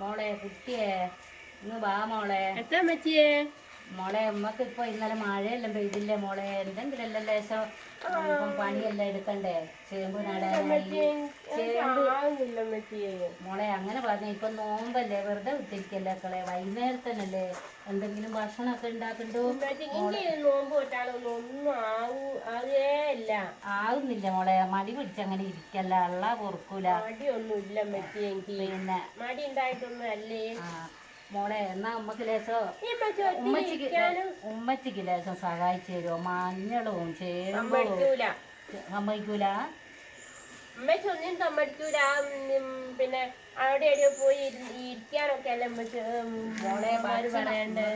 മോളെ കുട്ടിയെ ഇന്ന് വാ മോളെ. എത്ര അമ്മച്ചിയെ. മോളെ അമ്മയ്ക്ക് ഇപ്പൊ ഇന്നലെ മഴയെല്ലാം പെയ്തില്ലേ മോളെ? എന്തെങ്കിലും എല്ലാം ലേശം പണിയെല്ലാം എടുക്കണ്ടേ? ചേമ്പ് നടാനായി. മോളെ അങ്ങനെ പറഞ്ഞ ഇപ്പൊ നോമ്പല്ലേ? വെറുതെ വിട്ടിരിക്കല്ലേ മക്കളെ? വൈകുന്നേരത്തന്നല്ലേ? എന്തെങ്കിലും ഭക്ഷണമൊക്കെ ഉണ്ടാക്കണ്ടോ? ആവുന്നില്ല മോളെ. മടി പിടിച്ചങ്ങനെ ഇരിക്കല്ല. അള്ള പൊറുക്കൂല. മടിയൊന്നും ഇല്ല പിന്നെ. മടി ഉണ്ടായിട്ടൊന്നും അല്ലേ? മോളെ എന്നാ ഉമ്മക്ക് ലേശം ഉമ്മച്ചിക്ക് ഉമ്മച്ചിക്ക് ലേശം സഹായിച്ചു തരുമോ മഞ്ഞളും ചേമ്പും സമ്മതിക്കൂല ഒന്നും പിന്നെ അവിടെ എവിടെയോ പോയി ഇരി- ഇരിക്കാനൊക്കെ അല്ലേ അമ്മച്ചി മോളെ പറയണ്ടേ?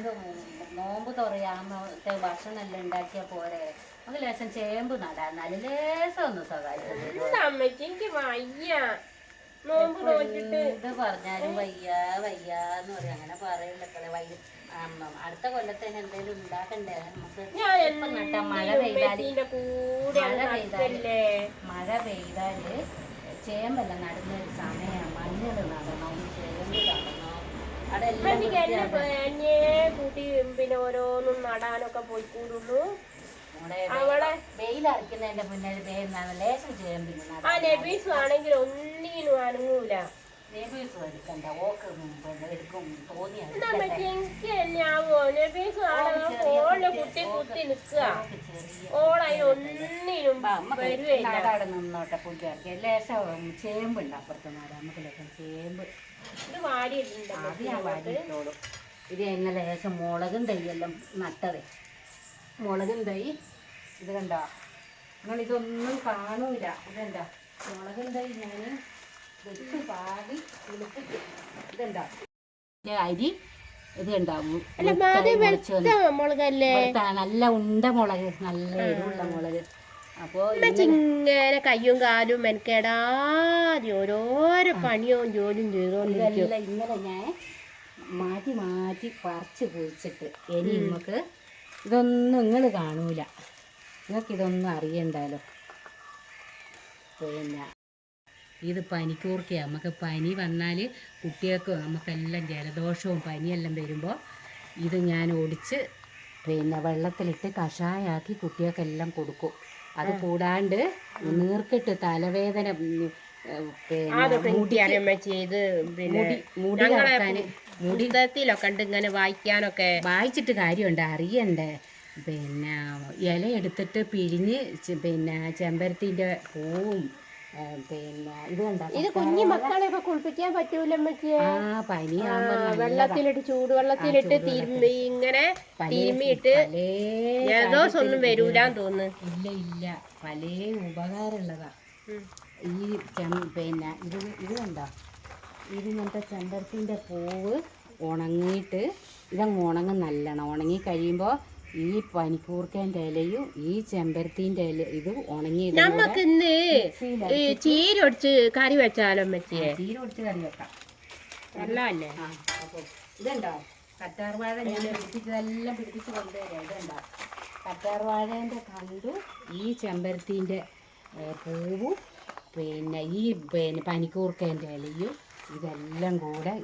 നോമ്പ് തുറയാമത്തെ ഭക്ഷണം എല്ലാം ഉണ്ടാക്കിയ പോരെ. നമുക്ക് ലേശം ചേമ്പ് നടാൻ നല്ല ലേശം ഒന്ന് സഹായിച്ചു അമ്മച്ചി? എനിക്ക് വയ്യ. എന്ത് പറഞ്ഞാലും വയ്യ വയ്യ എന്ന് പറയും. അങ്ങനെ വയ്യ അടുത്ത കൊല്ലത്തെ എന്തെങ്കിലും ഉണ്ടാക്കണ്ടേ? നമുക്ക് മഴ പെയ്താൽ മഴ പെയ്താൽ ചേമ്പല്ല മഴ പെയ്താൽ ചേമ്പെല്ലാം നടുന്ന ഒരു സമയമാണ് മഞ്ഞൾ നടണം ചേമ്പ് നടണം. എന്നെ കൂട്ടി പിന്നെ ഓരോന്നും നടാനൊക്കെ പോയിക്കൂടുള്ളൂ മുന്നേ ലേശം ചേമ്പിന് ആ നടാം നബീസും ആണെങ്കിൽ ഒന്നിനും അനങ്ങൂല. നെബീസ് എടുക്കണ്ട ഓക്ക് പിന്നെ എടുക്കും നബീസും കുത്തി കുത്തി നിക്കുക ഓളതിന് ഒന്നിനും നിന്നോട്ടെ പുള്ളിയാർക്ക് ലേശം ചേമ്പുണ്ട് അപ്പുറത്ത് നടാം നമുക്ക് ലേശം ചേമ്പ്. ഇത് വാടിയിട്ടുണ്ട് അത് ഞാൻ വാങ്ങിയിട്ടോളൂ ഇത് എങ്ങനെ ലേശം മുളകും തയ്യെല്ലാം നട്ടതേ. മുളകും തൈ ഇത് കണ്ടോ? നിങ്ങൾ ഇതൊന്നും കാണൂല. ഇതെന്താ മുളകും തൈ ഞാൻ വെച്ച് പാടി കുളിപ്പിച്ചു ഇതെന്താ ഇത് അരി ഇത് ഉണ്ടാവും നല്ല ഉണ്ട മുളക് നല്ല എരിവുള്ള മുളക്. അപ്പോ ഇങ്ങനെ കയ്യും കാലും മെനക്കേടാതെ ഓരോരോ പണിയും ജോലിയും ചെയ്തോണ്ടിരിക്കും. ഇന്നലെ ഞാൻ മാറ്റി മാറ്റി പറിച്ച് കുഴിച്ചിട്ട് ഇനി നമുക്ക് ഇതൊന്നും നിങ്ങൾ കാണൂല. നിങ്ങൾക്ക് ഇതൊന്നും അറിയണ്ടല്ലോ പിന്നെ ഇത് പനിക്കൂർക്കയാണ് നമുക്ക് പനി വന്നാൽ കുട്ടികൾക്ക് നമുക്കെല്ലാം ജലദോഷവും പനിയെല്ലാം വരുമ്പോൾ ഇത് ഞാൻ ഒടിച്ച് പിന്നെ വെള്ളത്തിലിട്ട് കഷായാക്കി കുട്ടികൾക്കെല്ലാം കൊടുക്കും. അത് കൂടാണ്ട് നീർക്കിട്ട് തലവേദന പിന്നെ മുടി മുടി കറക്കാൻ മുടി പുസ്തകത്തിലൊക്കെ ഉണ്ട് ഇങ്ങനെ വായിക്കാനൊക്കെ. വായിച്ചിട്ട് കാര്യമുണ്ട് അറിയണ്ടേ. പിന്നെ ഇല എടുത്തിട്ട് പിഴിഞ്ഞ് പിന്നെ ചെമ്പരത്തിന്റെ പൂവും പിന്നെ ഇത് കണ്ടോ ഇത് കുഞ്ഞു മക്കളെയൊക്കെ കുളിപ്പിക്കാൻ പറ്റൂല ആ പനിയാകുമ്പോൾ നല്ലതാ. വെള്ളത്തിലിട്ട് ചൂടുവെള്ളത്തിലിട്ട് തിരുമ്പി ഇങ്ങനെ തിരുമ്മിയിട്ട് ജലദോഷം ഒന്നും വരൂലെന്ന് തോന്നുന്നു. ഇല്ല ഇല്ല. പല ഉപകാരമുള്ളതാ. ഈ പിന്നെ ഇത് ഇത് കണ്ടോ? ഇത് ഇങ്ങനത്തെ ചെമ്പരത്തിന്റെ പൂവ് ഉണങ്ങിയിട്ട് ഇതങ്ങ് ഉണങ്ങും നല്ലോണം ഉണങ്ങി കഴിയുമ്പോൾ ഈ പനിക്കൂർക്കേന്റെ ഇലയും ഈ ചെമ്പരത്തിന്റെ ഇല ഇത് ഉണങ്ങി നമുക്ക് ഇന്ന് ചീരൊടിച്ച് കറി വെച്ചാലോ മറ്റേ ചീരൊടിച്ച് കറി വെക്കാം. നല്ലതല്ലേ? ആ അപ്പോൾ ഇതുണ്ടോ? കറ്റാർവാഴ ഞാൻ പിടിപ്പിച്ചതെല്ലാം പിടിപ്പിച്ച് കൊണ്ടുവരാം. ഇതുണ്ടോ? കറ്റാർവാഴേന്റെ കണ്ടു ഈ ചെമ്പരത്തിന്റെ പൂവും പിന്നെ ഈ പിന്നെ പനിക്കൂർക്കേന്റെ ഇലയും ഇതെല്ലാം കൂടെ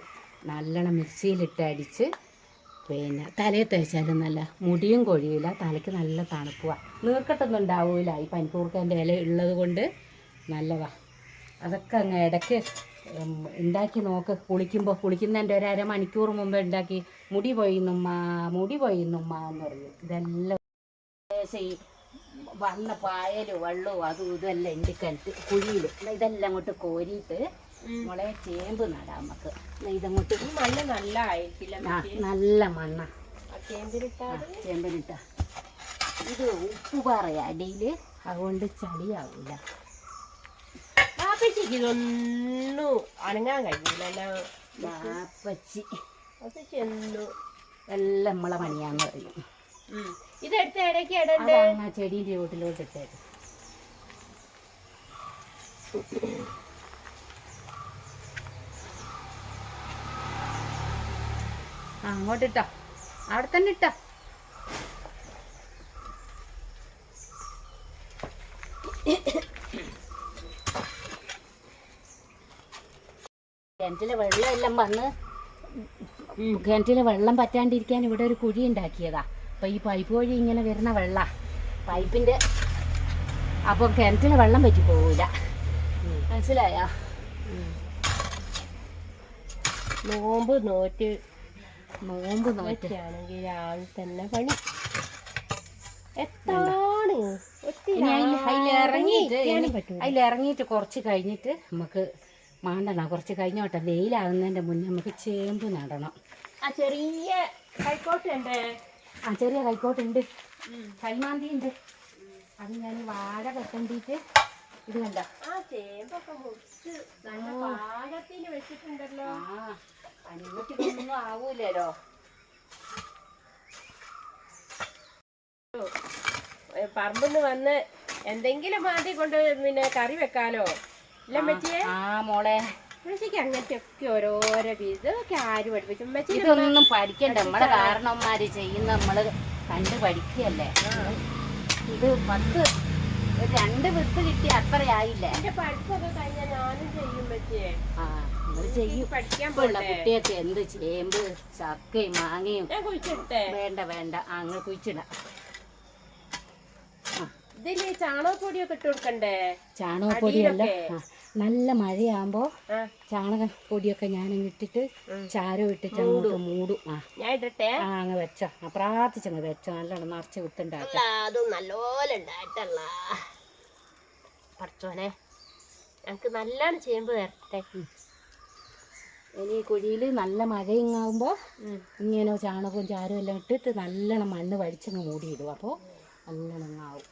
നല്ലോണം മിക്സിയിലിട്ട് അടിച്ച് പിന്നെ തലയിൽ തേച്ചാലും നല്ല മുടിയും കൊഴിയില്ല തലയ്ക്ക് നല്ല തണുപ്പുവാണ് നീർക്കെട്ടൊന്നും ഉണ്ടാവില്ല ഈ പനിക്കൂർക്കേന്റെ ഇല ഉള്ളത് കൊണ്ട് നല്ലതാ. അതൊക്കെ അങ്ങ് ഇടയ്ക്ക് ഉണ്ടാക്കി നോക്ക്. കുളിക്കുമ്പോൾ കുളിക്കുന്നതിന്റെ ഒരു അരമണിക്കൂർ മുമ്പ് ഉണ്ടാക്കി മുടി പൊയ്യുന്നുമ്മ മുടി പൊയ്യുന്നുമ്മ എന്ന് പറയും ഇതെല്ലാം ഈ വന്ന പായലും വെള്ളവും അതും ഇതെല്ലാം ഉണ്ട് കിണറ്റ് കുഴിയിൽ ഇതെല്ലാം അങ്ങോട്ട് കോരിയിട്ട് മുളെ ചേമ്പ് നടാം നമുക്ക്. ഇതങ്ങോട്ട്. മണ്ണ് നല്ല ആയിരിക്കില്ല നല്ല മണ്ണ. ചേമ്പിലിട്ടാൽ ഇത് ഇത് ഉപ്പുപാറയാ അടിയിൽ അതുകൊണ്ട് ചളിയാവൂല. പാപ്പച്ചിക്ക് ഇതൊന്നും അനങ്ങാൻ കഴിയില്ല ബാപ്പച്ചി അത് ചെന്നു എല്ലാം നമ്മളെ പണിയാന്ന് പറയും. ഇതെടുത്ത് ഇടയ്ക്ക് ഇടണ്ടേ? ചെടീന്റെ വീട്ടിലോട്ട് ഇട്ടേക്ക്. ആ അങ്ങോട്ട് ഇട്ടോ. അവിടെ തന്നെ ഇട്ടോ കിണറ്റിലെ വെള്ളം എല്ലാം വന്ന് കിണറ്റിലെ വെള്ളം പറ്റാണ്ടിരിക്കാൻ ഇവിടെ ഒരു കുഴി ഉണ്ടാക്കിയതാ. അപ്പൊ ഈ പൈപ്പ് വഴി ഇങ്ങനെ വരുന്ന വെള്ള. പൈപ്പിന്റെ അപ്പൊ കിണറ്റിലെ വെള്ളം പറ്റി പോവൂല. മനസ്സിലായോ? നോമ്പ് നോറ്റ് നോമ്പ് നോറ്റ്. ആണെങ്കിൽ രാവിലെ തന്നെ പണി. എത്താണ് അതിലിറങ്ങിയിട്ട് കുറച്ച് കഴിഞ്ഞിട്ട് നമുക്ക് മാണ്ടണം കുറച്ച് കഴിഞ്ഞോട്ടെ. വെയിലാകുന്നതിന്റെ മുന്നേ നമുക്ക് ചേമ്പ് നടണം. ആ ചെറിയ കൈക്കോട്ടുണ്ട്. ആ ചെറിയ കൈക്കോട്ടുണ്ട്. കൈമാന്തി ഉണ്ട് അത് ഞാൻ വാഴ കെട്ടണ്ടിട്ട് ഇത് കണ്ട ആ ചേമ്പൊക്കെ മുറിച്ച് നല്ല പാകത്തിന് വെച്ചിട്ടുണ്ടല്ലോ. ആ. അനിമത്തിക്കൊന്നും ആവൂലല്ലോ പറമ്പിന്ന് വന്ന് എന്തെങ്കിലും മാറ്റി കൊണ്ട് പിന്നെ കറി വെക്കാലോ. ഇല്ല മച്ചിയെ ആ മോളെ. അങ്ങനത്തെ ഒക്കെ ഓരോരോ ഇതൊക്കെ ആര് പഠിപ്പിച്ചു ഇതൊന്നും പഠിക്കണ്ട. നമ്മളെ കാരണവന്മാര് ചെയ്യുന്ന നമ്മൾ കണ്ട് പഠിക്കല്ലേ ഇത് പത്ത് രണ്ട് വിത്ത് കിട്ടി അത്രയായില്ലേ? എന്റെ പഠിപ്പൊക്കെ കഴിഞ്ഞാൽ ഞാനും ചെയ്യും പറ്റിയേ ആ. പഠിക്കാൻ പോണ്ടേ? കുട്ടിയൊക്കെ എന്ത് ചേമ്പ് ചക്കയും മാങ്ങയും വേണ്ട വേണ്ട. അങ്ങ് കുഴിച്ചിടാം. ഇതിൽ ചാണകപ്പൊടിയൊക്കെ ഇട്ട് കൊടുക്കണ്ടേ? ചാണകപ്പൊടിയല്ല. നല്ല മഴയാകുമ്പോ ചാണകപ്പൊടിയൊക്കെ ഞാൻ ഇട്ടിട്ട്. ചാരം ഇട്ടിട്ട് അങ്ങോട്ട് മൂടും. ആ. ഞാൻ ഇടട്ടെ? ആ അങ്ങ് വെച്ചോ. ആ പ്രാർത്ഥിച്ചങ്ങ് വെച്ചോ. നല്ലോണം നിറച്ച് വിത്തുണ്ടാക്കാം അതും നല്ലപോലെ ഉണ്ടായിട്ടല്ല പഠിച്ചോനെ ഞങ്ങക്ക് നല്ലോണം ചേമ്പ് തരട്ടെ ഇനി കുഴിയിൽ നല്ല മഴയിങ്ങാകുമ്പോൾ ഇങ്ങനെ ചാണകവും ചാരവും എല്ലാം ഇട്ടിട്ട് നല്ലോണം മണ്ണ് വഴിച്ചങ്ങ് മൂടിയിടും. അപ്പോൾ നല്ലോണം ആവും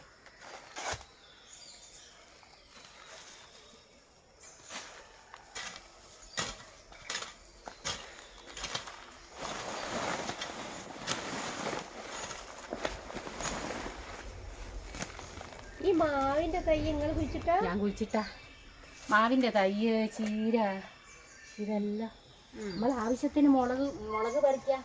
ഈ മാവിന്റെ തൈ നിങ്ങൾ കുഴിച്ചിട്ടാ? ഞാൻ കുഴിച്ചിട്ടാ. മാവിന്റെ തൈ ചീര ഇതെല്ലാം. നമ്മൾ ആവശ്യത്തിന് മുളക് മുളക് പറിക്കാം.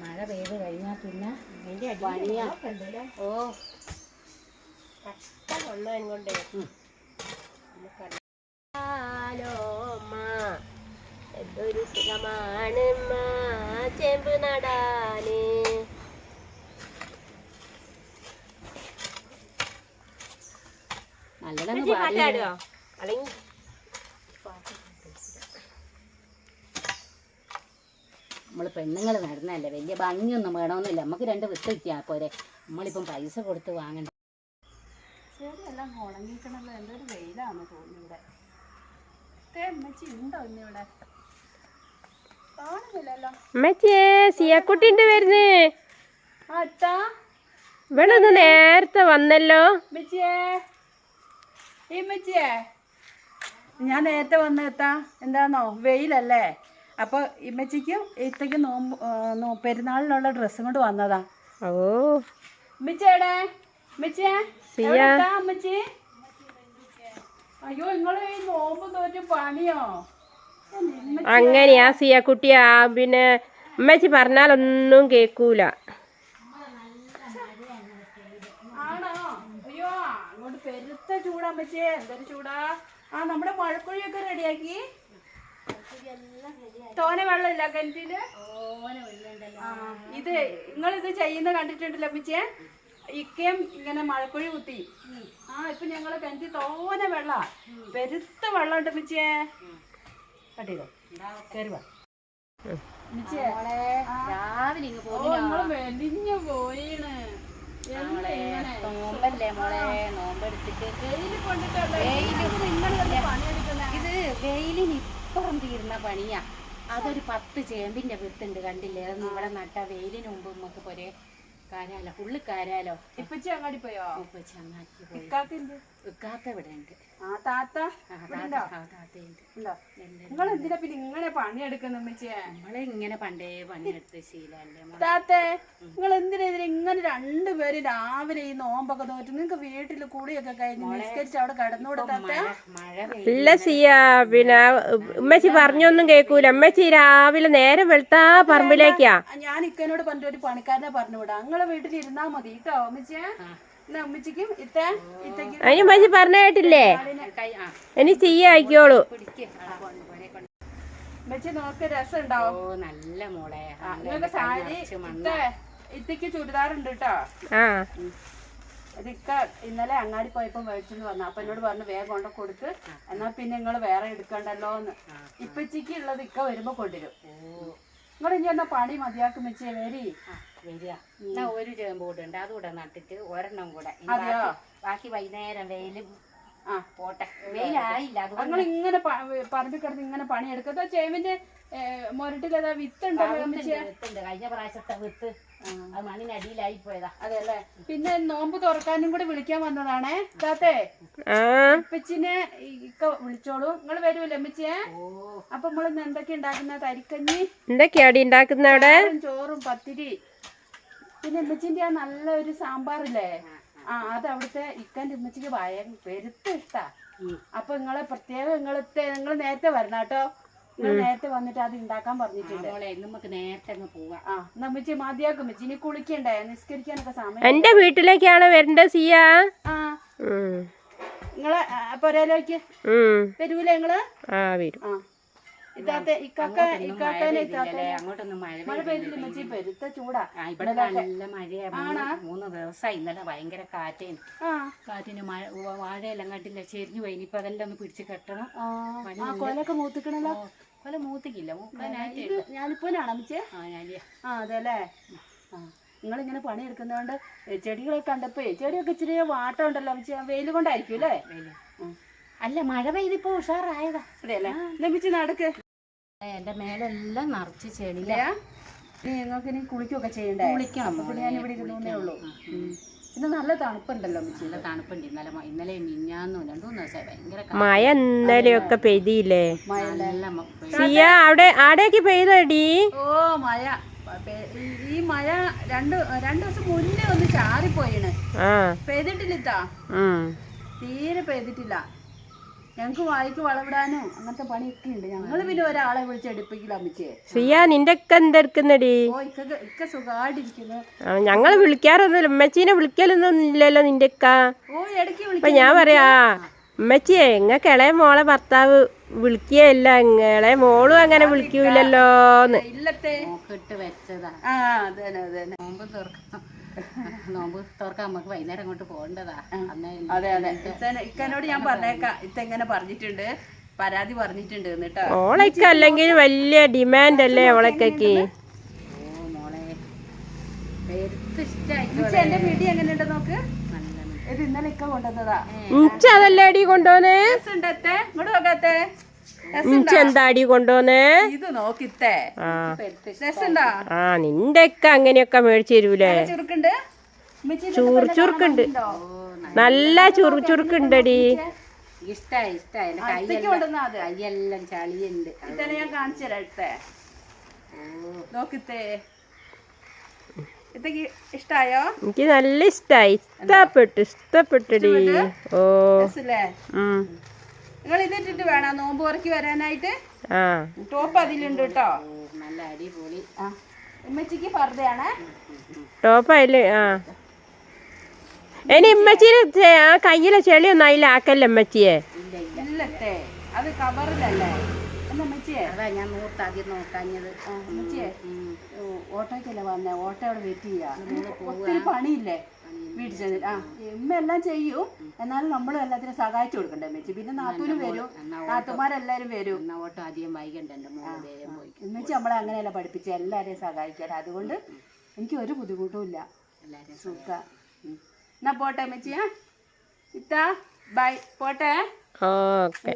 മഴ പെയ്ത് കഴിഞ്ഞാൽ പിന്നെ പണിയാ. ഓ. കഷ്ട കൊള്ളാൻ കൊണ്ടേ. എന്തൊരു സുഖമാണ് അമ്മ ചേമ്പ് നടാന് നല്ലതങ്ങ് പാട്ടാടുവോ അല്ലെങ്കിൽ നമ്മൾ പെണ്ണുങ്ങൾ നടന്നല്ലേ വലിയ ഭംഗിയൊന്നും വേണമെന്നില്ല. നമുക്ക് രണ്ട് വിത്ത് കിട്ടിയാൽ പോരെ. നമ്മളിപ്പം പൈസ കൊടുത്ത് വാങ്ങണ്ട. ശരിയെല്ലാം ഉണങ്ങിക്കണല്ലോ എന്തൊരു വെയിലാണ് തോന്നുന്നു ഇവിടെ. തേമ്മച്ചി ഉണ്ടോ ഇന്നിവിടെ? അമ്മച്ചിയെ സിയക്കുട്ടിണ്ട് വരുന്നേ ഇവിടെ ഒന്ന് നേരത്തെ വന്നല്ലോ. ഞാൻ നേരത്തെ വന്നെത്താ എന്താണോ വെയിലല്ലേ. അപ്പൊ ഇമ്മച്ചിക്കും ഇത്തയ്ക്ക് നോമ്പ് പെരുന്നാളിനുള്ള ഡ്രസ്സും കൊണ്ട് വന്നതാ. ഓ. മിച്ചേ അയ്യോ നിങ്ങൾ ഈ നോമ്പ് തോറ്റ് പണിയോ? അങ്ങനെയാ കുട്ടി ആ പിന്നെ അമ്മച്ചി പറഞ്ഞാലൊന്നും അങ്ങോട്ട് പെരുത്ത ചൂടാ ആ റെഡിയാക്കി. ഇത് നിങ്ങൾ ഇത് ചെയ്യുന്ന കണ്ടിട്ടുണ്ടല്ലോ അമ്മച്ചിയെ ഇക്കയും ഇങ്ങനെ മഴക്കുഴി കുത്തി. ആ ഇപ്പൊ ഞങ്ങൾ കിണറ്റിൽ തോനെ വെള്ള. പെരുത്ത വെള്ളം ഉണ്ട് കയറി വാ. രാവിലെ ഇങ്ങ് പോയി പോയിണ്. നോമ്പല്ലേ മോളെ? നോമ്പെടുത്തിട്ട്. ഇത് വെയിലിന് ഇപ്പുറം തീരുന്ന പണിയാ. അതൊരു പത്ത് ചേമ്പിന്റെ വിത്തുണ്ട് കണ്ടില്ലേ? അതൊന്നും ഇവിടെ നട്ട വെയിലിന് മുമ്പ് നമുക്ക് പോരെ. കാരാലോ. ഫുള്ള് കാരാലോ. ഇപ്പച്ചി അങ്ങാടി പോയോ? ഇപ്പൊ ചങ്ങാടി പോയി. ഇക്കാക്കിണ്ട് ഇക്കാത്ത ഇവിടെ ഉണ്ട് ആ താത്ത? ഇവിടെ താത്ത- ഉണ്ടോ? ആ. ഉണ്ടോ? നിങ്ങൾ എന്തിനാ പിന്നെ ഇങ്ങനെ പണിയെടുക്കുന്ന നമ്മളെ ഇങ്ങനെ പണ്ടേ പണിയെടുത്ത് ശീലല്ലേ. താത്തേ നിങ്ങൾ എന്തിനാ ഇതിന് ഇങ്ങനെ രണ്ടുപേര് രാവിലെ ഈ നോമ്പൊക്കെ നോറ്റ് നിങ്ങൾക്ക് വീട്ടിൽ കൂടിയൊക്കെ കഴിഞ്ഞ് നിസ്കരിച്ച് അവിടെ താത്ത? ഇല്ല സിയ പിന്നെ ഉമ്മച്ചി പറഞ്ഞൊന്നും കേക്കൂല. ഉമ്മച്ചി രാവിലെ നേരെ വെളുത്താ പറമ്പിലേക്കാ. ഞാൻ ഇക്കനോട് പറഞ്ഞ ഒരു പണിക്കാരനെ പറഞ്ഞു വിടാം നിങ്ങളെ വീട്ടിൽ ഇരുന്നാ മതി കേട്ടോ അമ്മച്ചിയെ അതിന് മജി പറഞ്ഞ കേട്ടില്ലേ? ഇനി ചെയ്യ ആയിക്കോളൂ. പിടിക്ക്. ആ, കൊണ്ട് പോരെ, കൊണ്ട്. അമ്മച്ചി നോക്ക് രസം ഉണ്ടാവും ഓ നല്ല മോളെ. ഇത്തക്ക് ചുരിദാറുണ്ട് കേട്ടോ ആ. ഇതിക്ക ഇന്നലെ അങ്ങാടി പോയപ്പോ മേടിച്ചെന്ന് പറഞ്ഞു. അപ്പൊ എന്നോട് പറഞ്ഞു വേഗം കൊണ്ട കൊടുക്ക്. എന്നാ പിന്നെ നിങ്ങൾ വേറെ എടുക്കണ്ടല്ലോ എന്ന് ഇപ്പച്ചിക്ക് ഉള്ളത് ഇക്ക വരുമ്പോ കൊണ്ടുവരും. നിങ്ങൾ ഇനി എന്നാ പണി മതിയാക്കും വെച്ചേ വരി. വരിക എന്നാ ഒരു ചേമ്പോട് ഉണ്ട്. അതുകൂടെ നട്ടിട്ട് ഒരെണ്ണം കൂടെ. ഇനി അതെയോ? ബാക്കി- ബാക്കി വൈകുന്നേരം വെയിലും ആ. പോട്ടെ. വെയിലായില്ല. അതുകൊണ്ട് നിങ്ങൾ ഇങ്ങനെ പറമ്പിൽ കിടന്ന് ഇങ്ങനെ പണിയെടുക്കുക ചേമ്പിന്റെ മുരട്ടിൽ വിത്ത് ഉണ്ടല്ലോ അമ്മച്ചിയെ വിത്തുണ്ട്. കഴിഞ്ഞ പ്രാവശ്യത്തെ വിത്ത്. അത് മണ്ണിനടിയിലായി പോയതാ. അതെ അല്ലേ പിന്നെ നോമ്പ് തുറക്കാനും കൂടെ വിളിക്കാൻ വന്നതാണേ. താത്തേ ആ. ഇപ്പച്ചിനെ ഇക്ക വിളിച്ചോളൂ. നിങ്ങൾ വരൂല്ലേ അമ്മച്ചിയെ ഓ. അപ്പൊ നമ്മൾ ഇന്ന് എന്തൊക്കെ ഉണ്ടാക്കുന്ന തരിക്കഞ്ഞി എന്തൊക്കെയാടി ഉണ്ടാക്കുന്ന അവിടെ? ചോറും പത്തിരി. പിന്നെ ഉമ്മച്ചിന്റെ ആ നല്ലൊരു സാമ്പാറില്ലേ? ആ അത് അവിടുത്തെ ഇക്കന്റെ ഉമ്മച്ചിക്ക് വയ പെരുത്ത ഇഷ്ടാ. അപ്പൊ നിങ്ങളെ പ്രത്യേകം നിങ്ങളത്തെ നിങ്ങൾ നേരത്തെ വരണം കേട്ടോ. നിങ്ങൾ നേരത്തെ വന്നിട്ട് അത് ഉണ്ടാക്കാൻ പറഞ്ഞിട്ടുണ്ട്. നമുക്ക് നേരത്തെ അങ്ങ് പോവാം. ആ മതിയാക്കും ഉമ്മച്ചി. ഇനി കുളിക്കണ്ടേ? നിസ്കരിക്കാനൊക്കെ സമയം എന്റെ വീട്ടിലേക്കാണ് വരേണ്ടത് സിയ. ആ. നിങ്ങളെ പൊരയിലേക്ക്. വരൂലേ നിങ്ങൾ ആ വരും. ആ. ഇത്താത്ത ഇക്കാക്ക അങ്ങോട്ടൊന്നും മഴ മഴ പെയ്തില്ല. പെരുത്ത ചൂടാ. ഇവിടെ നല്ല മൂന്ന് ദിവസമായി ഇന്നലെ ഭയങ്കര കാറ്റേന്. ആ. കാറ്റിന് മഴ വാഴയെല്ലാം കണ്ടില്ല. ചെരിഞ്ഞു പോയി. ഇനിയിപ്പോ അതെല്ലാം ഒന്ന് പിടിച്ച് കെട്ടണം. കൊലൊക്കെ മൂത്തിക്കണല്ലോ? കൊല മൂത്തിക്കില്ല. മൂക്കാനായിട്ട് ഞാലിപ്പോനാണ് അമ്മച്ചേ ആ ആ അതെ അല്ലേ ആ നിങ്ങളിങ്ങനെ പണിയെടുക്കുന്നതുകൊണ്ട് ചെടികളൊക്കെ കണ്ടപ്പോ ചെടിയൊക്കെ ഇച്ചിരി വാട്ടം ഉണ്ടല്ലോ വെയിൽ കൊണ്ടായിരിക്കും അല്ലേ? അല്ല മഴ പെയ്തിപ്പോ ഉഷാറായതാ. ലഭിച്ച് നടക്ക്. എന്റെ മേലെല്ലാം നിറച്ച്? ഇനി നിങ്ങൾക്ക് ഇനി കുളിക്കുകയൊക്കെ ചെയ്യണ്ടേ? കുളിക്കണം ഞാൻ ഇവിടെ ഇരുന്നേ ഉള്ളൂ. ഇന്ന് പിന്നെ നല്ല തണുപ്പുണ്ടല്ലോ അമ്മച്ചി നല്ല തണുപ്പുണ്ട്. ഇന്നലെ ഇന്നലെ മിഞ്ഞാന്നു രണ്ടു മൂന്ന് ദിവസമായി ഭയങ്കര മഴ ഇന്നലെയൊക്കെ പെയ്തില്ലേ നല്ല മ- സിയ അവിടെ ആടേക്ക് പെയ്തടി? ഓ മഴ. ഈ- മഴ രണ്ട് രണ്ടു ദിവസം മുന്നേ ഒന്ന് ചാറിപ്പോയിണ്. ആ. പെയ്തിട്ടില്ല ഇത്താ. തീരെ പെയ്തിട്ടില്ല. ഞങ്ങക്ക് വായിക്ക് വളവിടാനോ അങ്ങനത്തെ പണിയൊക്കെ ഉണ്ട്. ഞങ്ങൾ പിന്നെ ഒരാളെ വിളിച്ച് എടുപ്പിക്കില്ല അമ്മച്ചേ സിയ നിന്റെ ഒക്കെ എന്തെടുക്കുന്നടി ഓ ഇക്ക ഇക്ക സുഖമായിട്ടിരിക്കുന്നു ആ, ഞങ്ങൾ വിളിക്കാറൊന്നുമില്ല. ഉമ്മച്ചീനെ വിളിക്കലൊന്നും ഇല്ലല്ലോ നിന്റെ അക്ക ഓ ഇടയ്ക്ക് വിളിക്കും ഞാൻ പറയാ ഉമ്മച്ചിയെ ഇങ്ങക്ക് ഇളയ മോളെ ഭർത്താവ് വിളിക്കുകയല്ല ഇങ്ങളെ മോളും അങ്ങനെ വിളിക്കൂലല്ലോന്ന്. ഇല്ലത്തെ. നോക്കിട്ട് വെച്ചതാ. ആ അതെ അതന്നെ. നോമ്പ് തുറക്കാം നോമ്പ് തുറക്കാൻ നമുക്ക് വൈകുന്നേരം അങ്ങോട്ട് പോകേണ്ടതാ. അതെ അതെ. ഇക്കനോട് ഞാൻ പറഞ്ഞേക്കാം. ഇതെങ്ങനെ പറഞ്ഞിട്ടുണ്ട്. പരാതി പറഞ്ഞിട്ടുണ്ട് എന്നിട്ടോ ഓളൊക്കെ അല്ലെങ്കിൽ വലിയ ഡിമാൻഡ് അല്ലേ അവളൊക്കെ ഓ മോളെ. പെരുത്ത് ഇഷ്ടായി അമ്മച്ചി എന്റെ പിടി എങ്ങനെയുണ്ട് നോക്ക്? ഇത് ഇന്നലെ ഇക്ക കൊണ്ടുവന്നതാ. അതല്ലേ അടി കൊണ്ടുവന്നേ? ഇങ്ങോട്ട് നോക്കാത്തെ അടി കൊണ്ടോന്നേ ഇത് നോക്കിത്തേ. ആ. നിന്റെ ഒക്കെ അങ്ങനെയൊക്കെ മേടിച്ചു തരൂലേ? ചുറു ചുറുക്കുണ്ട്? നല്ല ചുറു ചുറുക്കുണ്ടടി. ഇഷ്ടായി ഇഷ്ടായി കൊണ്ടുവന്നാ ചളിയുണ്ട്. ഞാൻ കാണിച്ചു നോക്കിത്തേ. ഇഷ്ടായോ? എനിക്ക് നല്ല ഇഷ്ടായി ഇഷ്ടപ്പെട്ടു ഇഷ്ടപ്പെട്ടടി ഓ. നിങ്ങൾ ഇതിട്ടിട്ട് വേണം? നോമ്പ് ഉറക്കി വരാനായിട്ട്? ആ. ടോപ്പ് അതിലുണ്ട് കേട്ടോ നല്ല അടിപൊളി. ആ. ഉമ്മച്ചിക്ക് പർദ്ദയാണ്? ടോപ്പ് അതിൽ ആ. ഇനി ആ കയ്യിലെ ചെളി ഒന്നും അതിൽ ആക്കല്ലേ ഉമ്മച്ചിയെ? ഇല്ലത്തെ. അത് കവറിലല്ലേ? അതാ ഞാൻ നോർത്ത് ആദ്യം നോക്കാഞ്ഞത് ഓട്ടോയ്ക്കല്ലേ വന്നേ? ഓട്ടോ അവിടെ വെയിറ്റ് ചെയ്യാ. ഒത്തിരി പണിയില്ലേ? വീട്ടിൽ ചെന്നിട്ട്. ആ ഉമ്മ എല്ലാം ചെയ്യും. എന്നാലും നമ്മളും എല്ലാത്തിനും സഹായിച്ചു കൊടുക്കണ്ടേ ഉമ്മച്ചി പിന്നെ നാത്തൂരും വരും. നാത്തുമാരെല്ലാരും വരും. എന്നാ ഓട്ടോ അധികം വൈകണ്ട നമ്മളെ അങ്ങനെയല്ല പഠിപ്പിച്ച. എല്ലാരെയും സഹായിക്കാൻ. അതുകൊണ്ട് എനിക്ക് ഒരു ബുദ്ധിമുട്ടും ഇല്ല. എല്ലാരും സുഖ. എന്നാ പോട്ടെ മെച്ചിയാ ഇത്താ ബൈ. പോട്ടെ. ഓക്കെ.